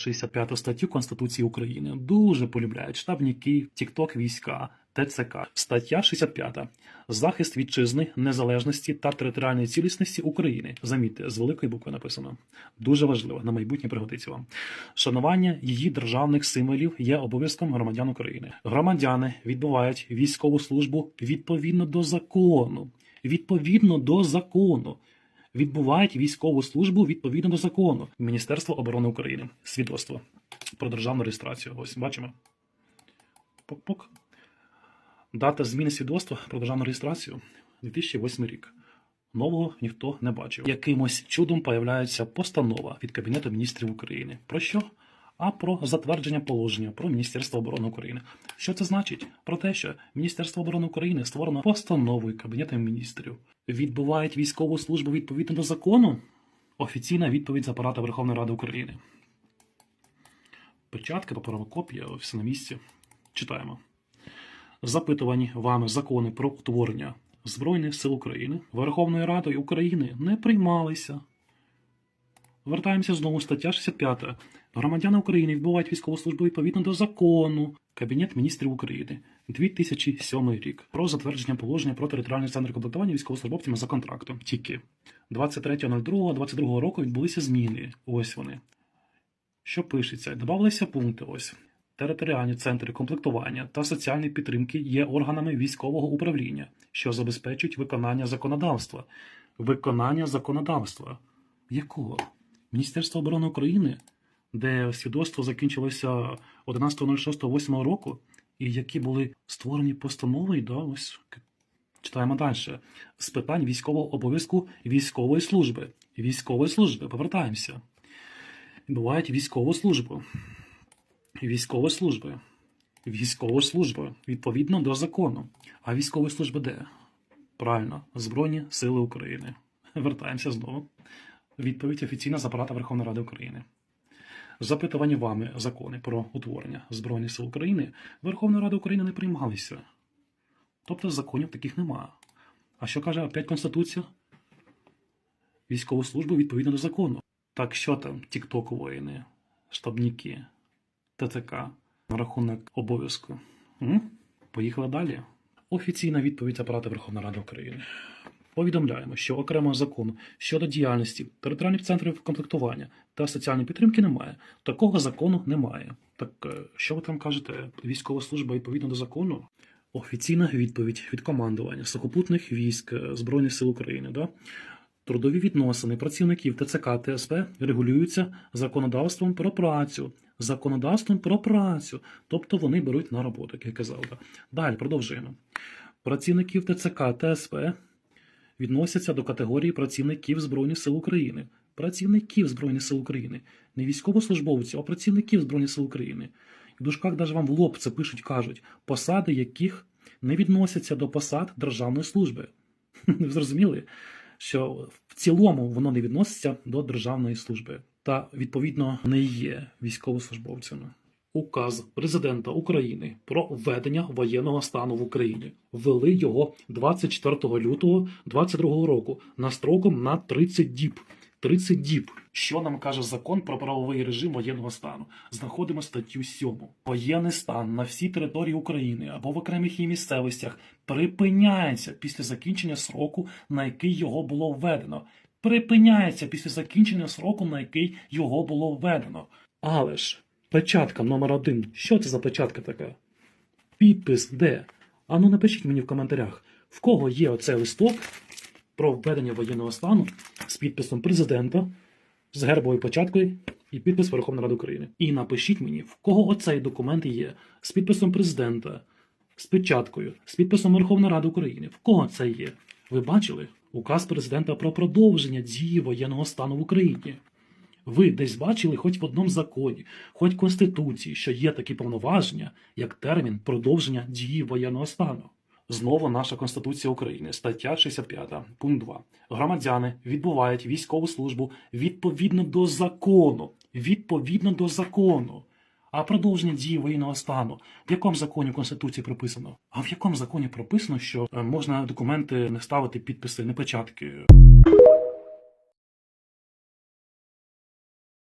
65 статтю Конституції України дуже полюбляють штабніки, тікток війська, ТЦК. Стаття 65. Захист вітчизни, незалежності та територіальної цілісності України. Замітьте, з великої букви написано. Дуже важливо, на майбутнє пригодиться вам. Шанування її державних символів є обов'язком громадян України. Громадяни відбувають військову службу відповідно до закону. Відповідно до закону відбувають військову службу відповідно до закону. Міністерство оборони України. Свідоцтво про державну реєстрацію. Ось бачимо. Пок-пок. Дата зміни свідоцтва про державну реєстрацію 2008 рік. Нового ніхто не бачив. Якимось чудом появляється постанова від Кабінету міністрів України. Про що? А про затвердження положення про Міністерство оборони України. Що це значить? Про те, що Міністерство оборони України створено постановою Кабінетом міністрів. Відбувають військову службу відповідно до закону. Офіційна відповідь з апарата Верховної Ради України. Печатка, паперова копія, все на місці. Читаємо. Запитувані вами закони про утворення Збройних сил України Верховною Радою України не приймалися. Вертаємося знову стаття 65. Громадяни України відбувають військову службу відповідно до закону Кабінет міністрів України 2007 рік про затвердження положення про територіальний центр комплектування військовослужбовцями за контрактом. Тільки 23.02.22 року відбулися зміни. Ось вони. Що пишеться? Добавилися пункти. Ось територіальні центри комплектування та соціальної підтримки є органами військового управління, що забезпечують виконання законодавства. Виконання законодавства. Якого? Міністерство оборони України, де свідоцтво закінчилося 11.06.08 року, і які були створені постанови, да, ось читаємо далі. З питань військового обов'язку військової служби. Військової служби. Повертаємося. Бувають військову службу. Військової служби. Військової служби. Відповідно до закону. А військової служби де? Правильно, Збройні Сили України. Вертаємося знову. Відповідь офіційна з апарата Верховної Ради України. Запитувані вами закони про утворення Збройних сил України Верховної Ради України не приймалися. Тобто законів таких нема. А що каже опять Конституція? Військову службу відповідно до закону. Так що там, тікток воїни, штабніки, ТТК на рахунок обов'язку? Поїхали далі. Офіційна відповідь апарату Верховної Ради України. Повідомляємо, що окремого закону щодо діяльності територіальних центрів комплектування та соціальної підтримки немає. Такого закону немає. Так е, що ви там кажете? Військова служба відповідно до закону? Офіційна відповідь від командування сухопутних військ е, Збройних сил України. Да? Трудові відносини працівників ТЦК ТСП регулюються законодавством про працю. Законодавством про працю. Тобто вони беруть на роботу, як я казав. Да? Далі продовжуємо. Працівників ТЦК ТСП відносяться до категорії працівників Збройних сил України. Працівників Збройних сил України. Не військовослужбовців, а працівників Збройних сил України. В дужках навіть вам в лоб це пишуть, кажуть, посади яких не відносяться до посад державної служби. Ви зрозуміли, що в цілому воно не відноситься до державної служби та, відповідно, не є військовослужбовцями. Указ президента України про введення воєнного стану в Україні ввели його 24 лютого 2022 року на строком на 30 діб. 30 діб. Що нам каже закон про правовий режим воєнного стану? Знаходимо статтю 7. Воєнний стан на всій території України або в окремих її місцевостях припиняється після закінчення сроку, на який його було введено. Припиняється після закінчення сроку, на який його було введено. Але ж печатка номер один. Що це за печатка така? Підпис де? Ану напишіть мені в коментарях, в кого є оцей листок про введення воєнного стану з підписом президента, з гербовою початкою і підпис Верховної Ради України. І напишіть мені, в кого оцей документ є з підписом президента, з печаткою, з підписом Верховної Ради України. В кого це є? Ви бачили указ президента про продовження дії воєнного стану в Україні. Ви десь бачили хоч в одному законі, хоч в Конституції, що є такі повноваження, як термін продовження дії воєнного стану. Знову наша Конституція України, стаття 65, пункт 2. Громадяни відбувають військову службу відповідно до закону. Відповідно до закону. А продовження дії воєнного стану в якому законі Конституції прописано? А в якому законі прописано, що е, можна документи не ставити підписи, не печатки?